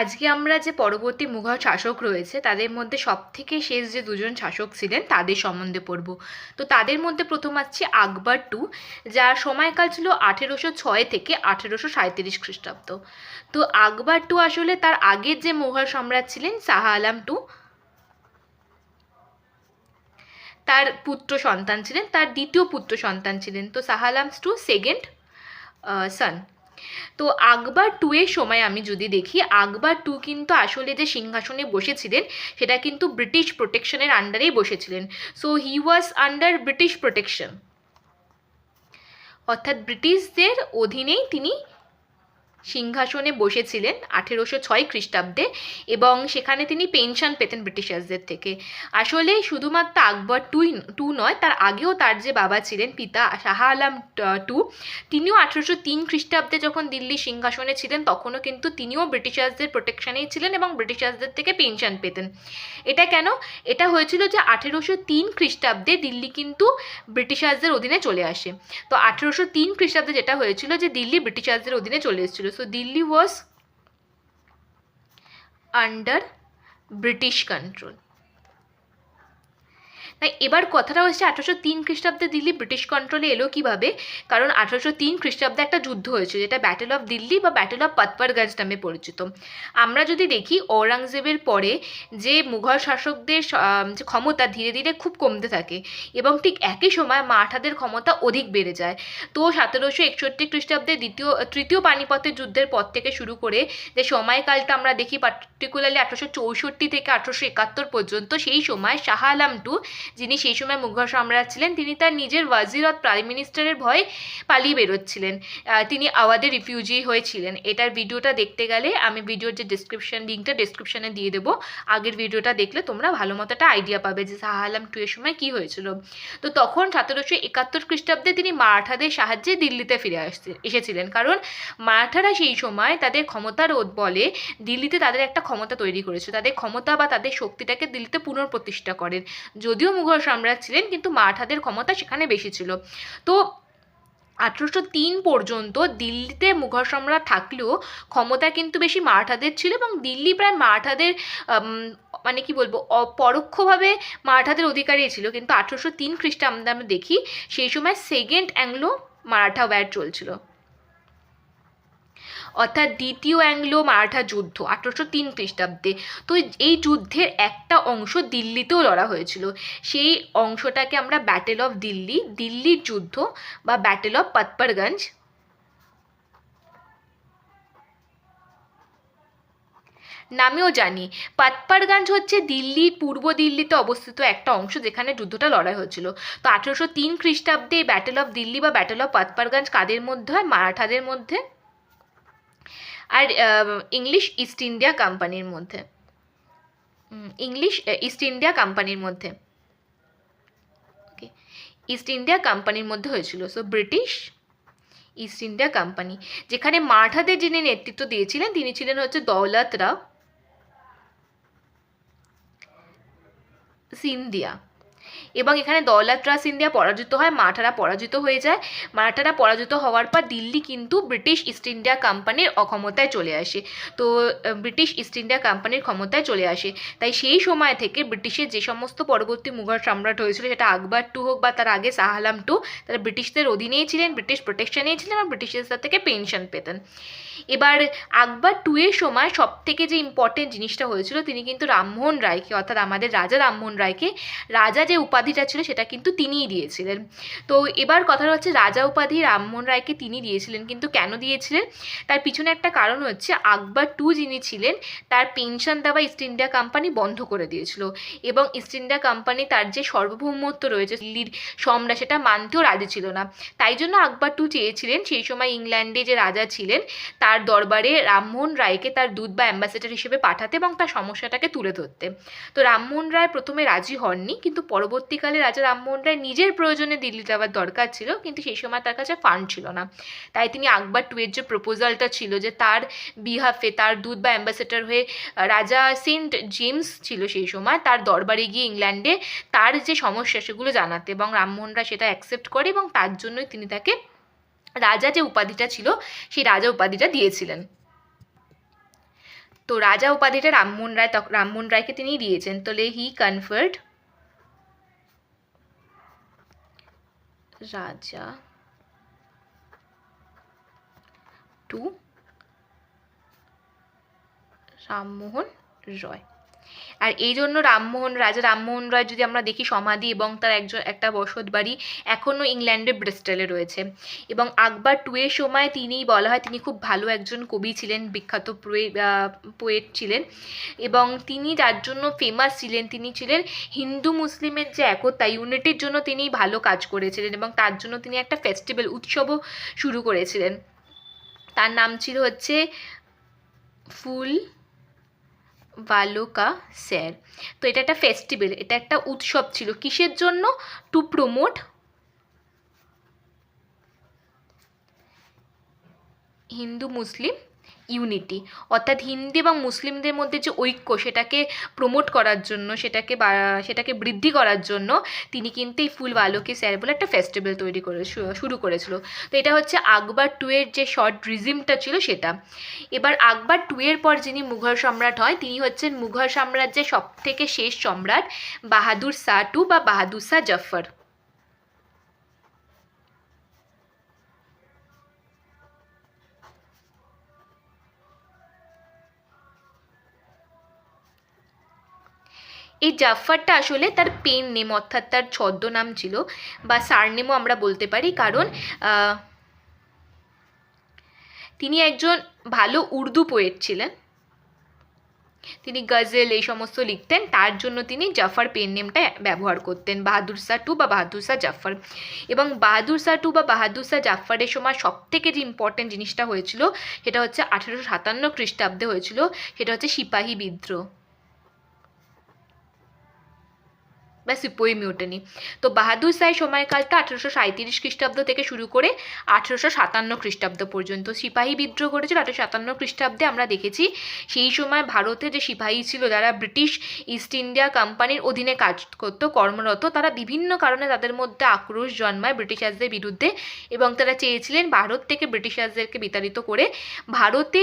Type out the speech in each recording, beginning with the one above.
আজকে আমরা যে পরবর্তী মুঘল শাসক রয়েছে, তাদের মধ্যে সবথেকে শেষ যে দুজন শাসক ছিলেন, তাদের সম্বন্ধে পড়ব। তো তাদের মধ্যে প্রথম আসছে আকবর টু, যার সময়কাল ছিল আঠেরোশো ছয় থেকে আঠেরোশো সাঁইত্রিশ খ্রিস্টাব্দ। তো আকবর টু আসলে তার আগের যে মুঘল সম্রাট ছিলেন, শাহ আলম টু, তার পুত্র সন্তান ছিলেন, তার দ্বিতীয় পুত্র সন্তান ছিলেন। তো Shah Alam two second son তো আকবর টু এর সময় আমি যদি দেখি, আকবর টু কিন্তু আসলে যে সিংহাসনে বসেছিলেন, সেটা কিন্তু ব্রিটিশ প্রোটেকশনের আন্ডারেই বসেছিলেন। So he was under British protection অর্থাৎ ব্রিটিশদের অধীনেই তিনি সিংহাসনে বসেছিলেন আঠেরোশো ছয় খ্রিস্টাব্দে এবং সেখানে তিনি পেনশন পেতেন ব্রিটিশার্সদের থেকে। আসলে শুধুমাত্র আকবর টুই, টু নয়, তার আগেও তার যে বাবা ছিলেন পিতা শাহ আলম টু, তিনিও আঠেরোশো তিন খ্রিস্টাব্দে যখন দিল্লি সিংহাসনে ছিলেন, তখনও কিন্তু তিনিও ব্রিটিশার্সদের প্রোটেকশনেই ছিলেন এবং ব্রিটিশার্সদের থেকে পেনশন পেতেন। এটা কেন? এটা হয়েছিল যে আঠেরোশো তিন খ্রিস্টাব্দে দিল্লি কিন্তু ব্রিটিশার্সদের অধীনে চলে আসে। তো আঠেরোশো তিন খ্রিস্টাব্দে যেটা হয়েছিল যে দিল্লি ব্রিটিশার্সদের অধীনে চলে এসেছিল। So Delhi was under British control তাই এবার কথাটা হচ্ছে আঠারোশো তিন খ্রিস্টাব্দে দিল্লি ব্রিটিশ কন্ট্রোলে এলো কীভাবে? কারণ আঠারোশো তিন খ্রিস্টাব্দে একটা যুদ্ধ হয়েছে, যেটা ব্যাটেল অফ দিল্লি বা ব্যাটেল অফ পাতপারগঞ্জ নামে পরিচিত। আমরা যদি দেখি ঔরঙ্গজেবের পরে যে মুঘল শাসকদের ক্ষমতা ধীরে ধীরে খুব কমতে থাকে এবং ঠিক একই সময় মারাঠাদের ক্ষমতা অধিক বেড়ে যায়। তো সতেরোশো একষট্টি খ্রিস্টাব্দে দ্বিতীয়, তৃতীয় পানিপথের যুদ্ধের পর থেকে শুরু করে যে সময়কালটা আমরা দেখি পার্টিকুলারলি আঠারোশো চৌষট্টি থেকে আঠারোশো একাত্তর পর্যন্ত, সেই সময় শাহ আলম টু যিনি সেই সময় মুঘল সম্রাট ছিলেন, তিনি তার নিজের ওয়াজিরত প্রাইম মিনিস্টারের ভয়ে পালিয়ে বেরোচ্ছিলেন। তিনি আওয়াদে রিফিউজি হয়েছিলেন। এটার ভিডিওটা দেখতে গেলে আমি ভিডিওর যে ডিসক্রিপশন লিঙ্কটা ডিসক্রিপশনে দিয়ে দেবো। আগের ভিডিওটা দেখলে তোমরা ভালো মতো একটা আইডিয়া পাবে যে শাহ আলম টু এর সময় কী হয়েছিল। তো তখন সতেরোশো একাত্তর খ্রিস্টাব্দে তিনি মারাঠাদের সাহায্যে দিল্লিতে ফিরে আসতে এসেছিলেন। কারণ মারাঠারা সেই সময় তাদের ক্ষমতার বলে দিল্লিতে তাদের একটা ক্ষমতা তৈরি করেছে। তাদের ক্ষমতা বা তাদের শক্তিটাকে দিল্লিতে পুনঃপ্রতিষ্ঠা করেন। যদিও মুঘল সম্রাট ছিলেন, কিন্তু মারাঠাদের ক্ষমতা সেখানে বেশি ছিল। তো আঠেরোশো তিন পর্যন্ত দিল্লিতে মুঘল সম্রাট থাকলেও ক্ষমতা কিন্তু বেশি মারাঠাদের ছিল এবং দিল্লি প্রায় মারাঠাদের মানে কি বলব পরোক্ষভাবে মারাঠাদের অধিকারী ছিল। কিন্তু আঠেরোশো তিন খ্রিস্টাব্দে আমরা দেখি, সেই সময় সেকেন্ড অ্যাংলো মারাঠা ওয়্যার চলছিল। অর্থাৎ দ্বিতীয় অ্যাংলো মারাঠা যুদ্ধ, আঠেরোশো তিন খ্রিস্টাব্দে। তো এই যুদ্ধের একটা অংশ দিল্লিতেও লড়া হয়েছিল। সেই অংশটাকে আমরা ব্যাটেল অফ দিল্লি দিল্লির যুদ্ধ বা ব্যাটেল অফ পাতপারগঞ্জ নামেও জানি। পাতপারগঞ্জ হচ্ছে দিল্লির পূর্ব দিল্লিতে অবস্থিত একটা অংশ যেখানে যুদ্ধটা লড়াই হয়েছিল। তো আঠেরোশো তিন খ্রিস্টাব্দে ব্যাটেল অফ দিল্লি বা ব্যাটেল অফ পাতপারগঞ্জ কাদের মধ্যে হয়? মারাঠাদের মধ্যে? আর ইংলিশ ইস্ট ইন্ডিয়া কোম্পানির মধ্যে। ইংলিশ ইস্ট ইন্ডিয়া কোম্পানির মধ্যে। ওকে ইস্ট ইন্ডিয়া কোম্পানির মধ্যে হয়েছিল। So British East India company যেখানে মারাঠাদের যিনি নেতৃত্ব দিয়েছিলেন, তিনি ছিলেন হচ্ছে দৌলত রাও। সিন্ধিয়া। এবং এখানে দৌলত রাও ইন্ডিয়া পরাজিত হয়, মারাঠারা পরাজিত হয়ে যায়। মারাঠারা পরাজিত হওয়ার পর দিল্লি কিন্তু ব্রিটিশ ইস্ট ইন্ডিয়া কোম্পানির অক্ষমতায় চলে আসে। তো ব্রিটিশ ইস্ট ইন্ডিয়া কোম্পানির ক্ষমতায় চলে আসে। তাই সেই সময় থেকে ব্রিটিশের যে সমস্ত পরবর্তী মুঘল সম্রাট হয়েছিল, সেটা আকবর টু হোক বা তার আগে শাহ আলম টু তারা ব্রিটিশদের অধীনেই ছিলেন ব্রিটিশ প্রোটেকশনেই ছিলেন এবং ব্রিটিশদের থেকে পেনশন পেতেন। এবার আকবর টু এর সময় সব থেকে যে ইম্পর্টেন্ট জিনিসটা হয়েছিল, তিনি কিন্তু রামমোহন রায়কে, অর্থাৎ আমাদের রাজা রামমোহন রায়কে, রাজা যে উপাধিটা ছিল সেটা কিন্তু তিনিই দিয়েছিলেন। তো এবার কথাটা হচ্ছে রাজা উপাধি রামমোহন রায়কে তিনি দিয়েছিলেন, কিন্তু কেন দিয়েছিলেন? তার পিছনে একটা কারণ হচ্ছে আকবর টু যিনি ছিলেন, তার পেনশন দেওয়া ইস্ট ইন্ডিয়া কোম্পানি বন্ধ করে দিয়েছিল। এবং ইস্ট ইন্ডিয়া কোম্পানি তার যে সার্বভৌমত্ব রয়েছে, দিল্লির সম্রাট, সেটা মানতেও রাজি ছিল না। তাই জন্য আকবর টু চেয়েছিলেন। সেই সময় ইংল্যান্ডে যে রাজা ছিলেন, তার দরবারে রামমোহন রায়কে তার দূত বা অ্যাম্বাসেডার হিসেবে পাঠাতে এবং তার সমস্যাটাকে তুলে ধরতে। তো রামমোহন রায় প্রথমে রাজি হননি, কিন্তু পরবর্তীকালে রাজা রামমোহন রায় নিজের প্রয়োজনে দিল্লি যাওয়ার দরকার ছিল, কিন্তু সেই সময় তার কাছে ফান্ড ছিল না। তাই তিনি আকবর টুয়ের যে প্রপোজালটা ছিল যে তার বিহাফে তার দূত বা অ্যাম্বাসেডার হয়ে রাজা সেন্ট জেমস ছিল সেই সময়, তার দরবারে গিয়ে ইংল্যান্ডে তার যে সমস্যা সেগুলো জানাতে এবং রামমোহন রায় সেটা অ্যাকসেপ্ট করে এবং তার জন্যই তিনি তাকে রাজা যে উপাধিটা ছিল, সেই রাজা উপাধিটা দিয়েছিলেন। তো রাজা উপাধিটা রামমোহন রায় রামমোহন রায়কে তিনি দিয়েছেন। তাহলে he conferred Raja to Rammohan Roy. আর এই জন্য রামমোহন, রাজা রামমোহন রায় যদি আমরা দেখি সমাধি এবং তার একজন, একটা বসত বাড়ি এখনও ইংল্যান্ডের ব্রিস্টলে রয়েছে। এবং আকবর টু এর সময় তিনিই বলা হয়, তিনি খুব ভালো একজন কবি ছিলেন, বিখ্যাত পোয়েট ছিলেন। এবং তিনি যার জন্য ফেমাস ছিলেন, তিনি ছিলেন হিন্দু মুসলিমের যে একতা, ইউনিটির জন্য তিনি ভালো কাজ করেছিলেন এবং তার জন্য তিনি একটা ফেস্টিভ্যাল উৎসবও শুরু করেছিলেন। তার নাম ছিল হচ্ছে ফুল বালোকা স্যার। তো এটা একটা ফেস্টিভ্যাল এটা একটা উৎসব ছিল। কিসের জন্য? To promote Hindu Muslim unity অর্থাৎ হিন্দি এবং মুসলিমদের মধ্যে যে ঐক্য, সেটাকে প্রমোট করার জন্য, সেটাকে সেটাকে বৃদ্ধি করার জন্য তিনি কিন্তু এই ফুল বালোকে স্যার বলে একটা ফেস্টিভ্যাল তৈরি করে শুরু করেছিল। তো এটা হচ্ছে আকবর টু এর যে শর্ট রিজিমটা ছিল সেটা। এবার আকবর টু এর পর যিনি মুঘল সম্রাট হয়, তিনি হচ্ছেন মুঘল সাম্রাজ্যের সব থেকে শেষ সম্রাট বাহাদুর শাহ টু বা বাহাদুর শাহ জফর। এই জাফরটা আসলে তার পেন নেম অর্থাৎ তার ছদ্মনাম ছিল, বা সারনেমও আমরা বলতে পারি, কারণ তিনি একজন ভালো উর্দু পোয়েট ছিলেন। তিনি গজল এই সমস্ত লিখতেন, তার জন্য তিনি জাফর পেন নেমটা ব্যবহার করতেন, বাহাদুর শাহ টু বা বাহাদুর শাহ জাফর। এবং বাহাদুর শাহ টু বা বাহাদুর শাহ জাফরের সময় সব থেকে যে ইম্পর্টেন্ট জিনিসটা হয়েছিল, সেটা হচ্ছে আঠেরোশো সাতান্ন খ্রিস্টাব্দে হয়েছিল, সেটা হচ্ছে সিপাহী বিদ্রোহ। বা সিপোই মিউটানি তো বাহাদুর শাহের সময়কালটা আঠেরোশো সাঁত্রিশ খ্রিস্টাব্দ থেকে শুরু করে আঠেরোশো সাতান্ন খ্রিস্টাব্দ পর্যন্ত সিপাহী বিদ্রোহ করেছিল আঠেরোশো সাতান্ন খ্রিস্টাব্দে আমরা দেখেছি সেই সময় ভারতে যে সিপাহী ছিল, যারা ব্রিটিশ ইস্ট ইন্ডিয়া কোম্পানির অধীনে কাজ করতো, কর্মরত, তারা বিভিন্ন কারণে তাদের মধ্যে আক্রোশ জন্মায় ব্রিটিশারদের বিরুদ্ধে এবং তারা চেয়েছিলেন ভারত থেকে ব্রিটিশারদেরকে বিতাড়িত করে। ভারতে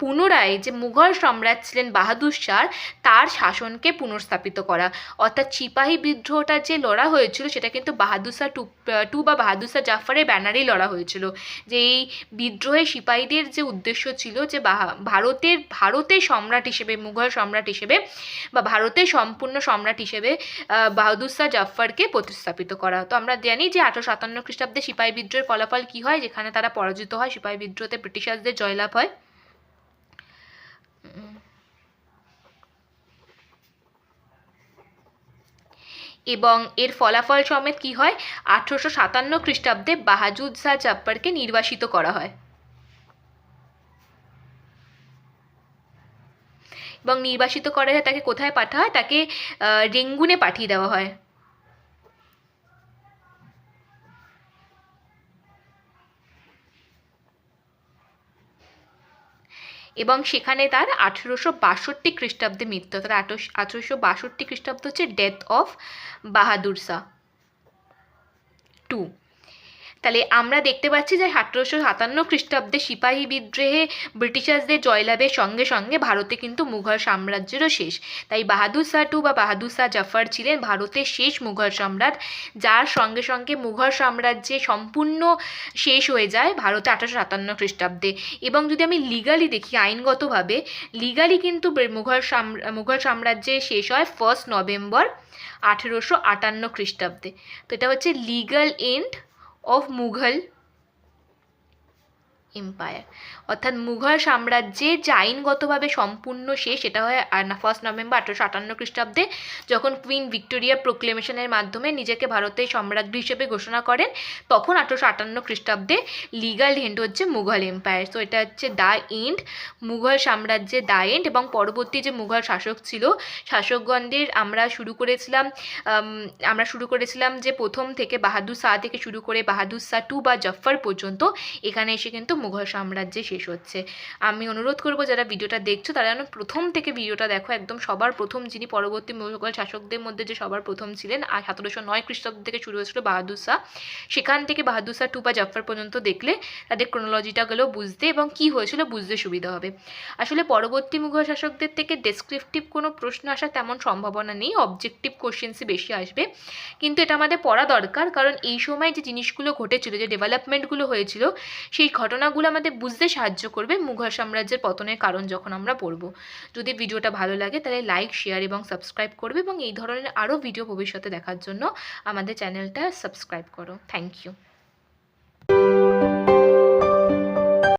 পুনরায় যে মুঘল সম্রাট ছিলেন বাহাদুর শাহ, তার শাসনকে পুনর্স্থাপিত করা। অর্থাৎ সিপাহী বিদ্রোহটা যে লড়া হয়েছিল, সেটা কিন্তু বাহাদুর শাহ টু টু বা বাহাদুর শাহ জাফরের ব্যানারেই লড়া হয়েছিল। যে এই বিদ্রোহে সিপাহীদের যে উদ্দেশ্য ছিল যে ভারতের ভারতের সম্রাট হিসেবে, মুঘল সম্রাট হিসেবে বা ভারতের সম্পূর্ণ সম্রাট হিসেবে শাহ জাফরকে প্রতিস্থাপিত করা। তো আমরা জানি যে আঠারোশো সাতান্ন খ্রিস্টাব্দে সিপাহী বিদ্রোহের ফলাফল কী হয়? যেখানে তারা পরাজিত হয়, সিপাহী বিদ্রোহতে ব্রিটিশারদের জয়লাভ হয়। এবং এর ফলাফল সমেত কি হয়? আঠেরোশো সাতান্ন খ্রিস্টাব্দে বাহাজুদ শাহ চাপ্পারকে নির্বাসিত করা হয়। এবং নির্বাসিত করা হয় তাকে কোথায় পাঠা হয় তাকে রেঙ্গুনে পাঠিয়ে দেওয়া হয়। এবং সেখানে তার আঠেরোশো বাষট্টি খ্রিস্টাব্দে মৃত্যু তার আঠেরোশো বাষট্টি খ্রিস্টাব্দ হচ্ছে death of Bahadur Shah two তাহলে আমরা দেখতে পাচ্ছি যে আঠেরোশো সাতান্ন খ্রিস্টাব্দে সিপাহী বিদ্রোহে ব্রিটিশারদের জয়লাভের সঙ্গে সঙ্গে ভারতে কিন্তু মুঘল সাম্রাজ্যেরও শেষ। তাই বাহাদুর শাহ টু বা বাহাদুর শাহ জাফর ছিলেন ভারতের শেষ মুঘল সম্রাট, যার সঙ্গে সঙ্গে মুঘল সাম্রাজ্যে সম্পূর্ণ শেষ হয়ে যায় ভারতে আঠারোশো সাতান্ন খ্রিস্টাব্দে। এবং যদি আমি লিগালি দেখি আইনগতভাবে লিগালি কিন্তু মুঘল সাম্রা মুঘল সাম্রাজ্যে শেষ হয় ফার্স্ট নভেম্বর আঠেরোশো আটান্ন খ্রিস্টাব্দে। তো এটা হচ্ছে legal end of Mughal empire অর্থাৎ মুঘল সাম্রাজ্যের যে আইনগতভাবে সম্পূর্ণ শেষ, সেটা হয় ফার্স্ট নভেম্বর আঠারোশো আটান্ন খ্রিস্টাব্দে, যখন কুইন ভিক্টোরিয়া প্রোক্লেমেশনের মাধ্যমে নিজেকে ভারতের সম্রাজ্ঞী হিসেবে ঘোষণা করেন, তখন আঠারোশো আটান্ন খ্রিস্টাব্দে লিগাল এন্ড হচ্ছে মুঘল এম্পায়ার তো এটা হচ্ছে দ্য এন্ড মুঘল সাম্রাজ্যে দ্য এন্ড এবং পরবর্তী যে মুঘল শাসক ছিল, শাসকগণদের আমরা শুরু করেছিলাম আমরা শুরু করেছিলাম যে প্রথম থেকে বাহাদুর শাহ থেকে শুরু করে বাহাদুর শাহ টু বা জফর পর্যন্ত, এখানে এসে কিন্তু মুঘল সাম্রাজ্যে শেষ হচ্ছে। আমি অনুরোধ করব, যারা ভিডিওটা দেখছ, তারা যেন প্রথম থেকে ভিডিওটা দেখো। একদম সবার প্রথম যিনি পরবর্তী মুঘল শাসকদের মধ্যে যে সবার প্রথম ছিলেন, আর সতেরোশো নয় খ্রিস্টাব্দ থেকে শুরু হয়েছিল বাহাদুর শাহ। সেখান থেকে বাহাদুর শাহ টু বা জাফর পর্যন্ত দেখলে তাদের ক্রোনোলজিটাগুলো বুঝতে এবং কি হয়েছিল বুঝতে সুবিধা হবে। আসলে পরবর্তী মুঘল শাসকদের থেকে ডেসক্রিপটিভ কোনো প্রশ্ন আসার তেমন সম্ভাবনা নেই অবজেক্টিভ কোশ্চেন্সই বেশি আসবে। কিন্তু এটা আমাদের পড়া দরকার, কারণ এই সময় যে জিনিসগুলো ঘটেছিল, যে ডেভেলপমেন্টগুলো হয়েছিল, সেই ঘটনাগুলো আমাদের বুঝতে সাহায্য করবে মুঘল সাম্রাজ্যের পতনের কারণ যখন আমরা পড়ব। যদি ভিডিওটা ভালো লাগে, তাহলে লাইক শেয়ার এবং সাবস্ক্রাইব করবে এবং এই ধরনের আরও ভিডিও ভবিষ্যতে দেখার জন্য আমাদের চ্যানেলটা সাবস্ক্রাইব করো। Thank you